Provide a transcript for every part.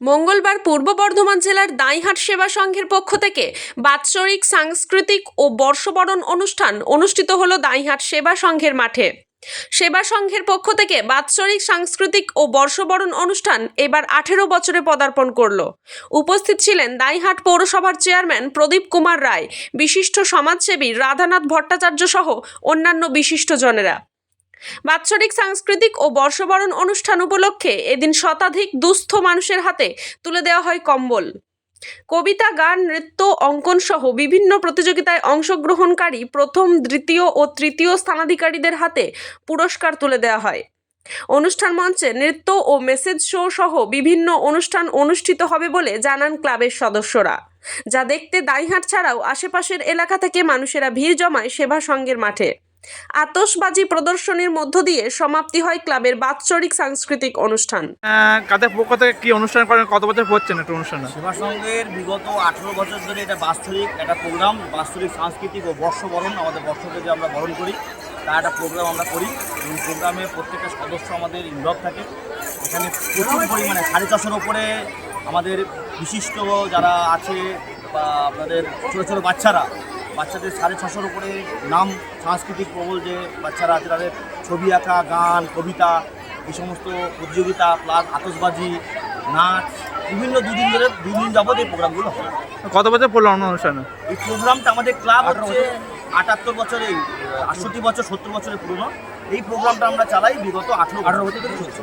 মঙ্গলবার পূর্ব বর্ধমান জেলার দাইহাট সেবা সংঘের পক্ষ থেকে বাৎসরিক সাংস্কৃতিক ও বর্ষবরণ অনুষ্ঠান অনুষ্ঠিত হল দাইহাট সেবা সংঘের মাঠে। সেবা সংঘের পক্ষ থেকে বাৎসরিক সাংস্কৃতিক ও বর্ষবরণ অনুষ্ঠান এবার আঠেরো বছরে পদার্পণ করল। উপস্থিত ছিলেন দাইহাট পৌরসভার চেয়ারম্যান প্রদীপ কুমার রায়, বিশিষ্ট সমাজসেবী রাধানাথ ভট্টাচার্য সহ অন্যান্য বিশিষ্টজনেরা বাৎসরিক সাংস্কৃতিক ও বর্ষবরণ অনুষ্ঠান উপলক্ষে এদিন শতাধিক দুস্থ মানুষের হাতে তুলে দেওয়া হয় কম্বল। কবিতা, গান, নৃত্য, অঙ্কন সহ বিভিন্ন প্রতিযোগিতায় অংশগ্রহণকারী প্রথম, দ্বিতীয় ও তৃতীয় স্থানাধিকারীদের হাতে পুরস্কার তুলে দেওয়া হয়। অনুষ্ঠান মঞ্চে নৃত্য ও মেসেজ শো সহ বিভিন্ন অনুষ্ঠান অনুষ্ঠিত হবে বলে জানান ক্লাবের সদস্যরা। যা দেখতে দাইহাট ছাড়াও আশেপাশের এলাকা থেকে মানুষেরা ভিড় জমায় সেবা সংঘের মাঠে। আতশবাজি প্রদর্শনীর মধ্য দিয়ে সমাপ্তি হয় ক্লাবের বাৎসরিক সাংস্কৃতিক অনুষ্ঠান। কাদের পক্ষ থেকে কি অনুষ্ঠান করেন কত বছর হচ্ছেন একটু অনুষ্ঠানে? সেবা সংঘের বিগত আঠেরো বছর ধরে এটা বাৎসরিক একটা প্রোগ্রাম বাৎসরিক সাংস্কৃতিক ও বর্ষবরণ আমাদের বর্ষকে যে আমরা বরণ করি তা একটা প্রোগ্রাম আমরা করি। এবং প্রোগ্রামে প্রত্যেকটা সদস্য আমাদের ইনভলভ থাকে। এখানে প্রচুর পরিমাণে সাড়ে ছশোর ওপরে আমাদের বিশিষ্ট যারা আছে বা আপনাদের ছোটো ছোটো বাচ্চারা বাচ্চাদের সাড়ে ছশোর উপরে নাম, সাংস্কৃতিক প্রবল যে বাচ্চারা আছে, তাদের ছবি আঁকা, গান, কবিতা, এই সমস্ত প্রতিযোগিতা প্লাস আতসবাজি নাচ বিভিন্ন দুদিন ধরে দুদিন যাবত এই প্রোগ্রামগুলো হয়। কত বছর পড়ল অনুষ্ঠানে? এই প্রোগ্রামটা আমাদের ক্লাব হচ্ছে আটাত্তর বছরে আটষট্টি বছর সত্তর বছরের পুরনো। এই প্রোগ্রামটা আমরা চালাই বিগত আঠেরো আঠারো বছর ধরে চলছে।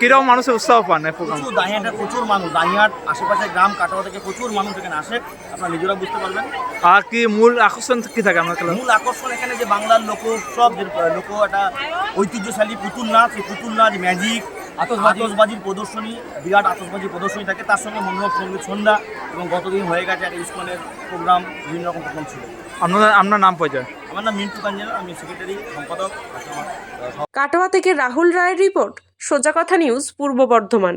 কীরকম মানুষের উৎসাহ পান এই প্রচুর দাহিয়াটের প্রচুর মানুষ। দাহিয়াট আশেপাশে গ্রাম কাটোয়া থেকে প্রচুর মানুষ এখানে আসে। আপনারা নিজেরা বুঝতে পারবেন। আর কি মূল আকর্ষণ কি থাকে ক্লাব মূল আকর্ষণ এখানে যে বাংলার লোক উৎসব যে লোক একটা ঐতিহ্যশালী পুতুল নাচ এই পুতুল নাচ ম্যাজিক আতসবাজির প্রদর্শনী বিরাট আতসবাজির প্রদর্শনী থাকে। তার সঙ্গে মনোরম সংগীত সন্ধ্যা এবং গতদিন হয়ে গেছে একটা ইস্কনের প্রোগ্রাম বিভিন্ন রকম প্রোগ্রাম ছিল। আপনার আপনার নাম পরিচয় আমার নাম মিন্টু কাঞ্জেল আমি সেক্রেটারি সম্পাদক কাটোয়া থেকে রাহুল রায়ের রিপোর্ট সোজা কথা নিউজ পূর্ব বর্ধমান।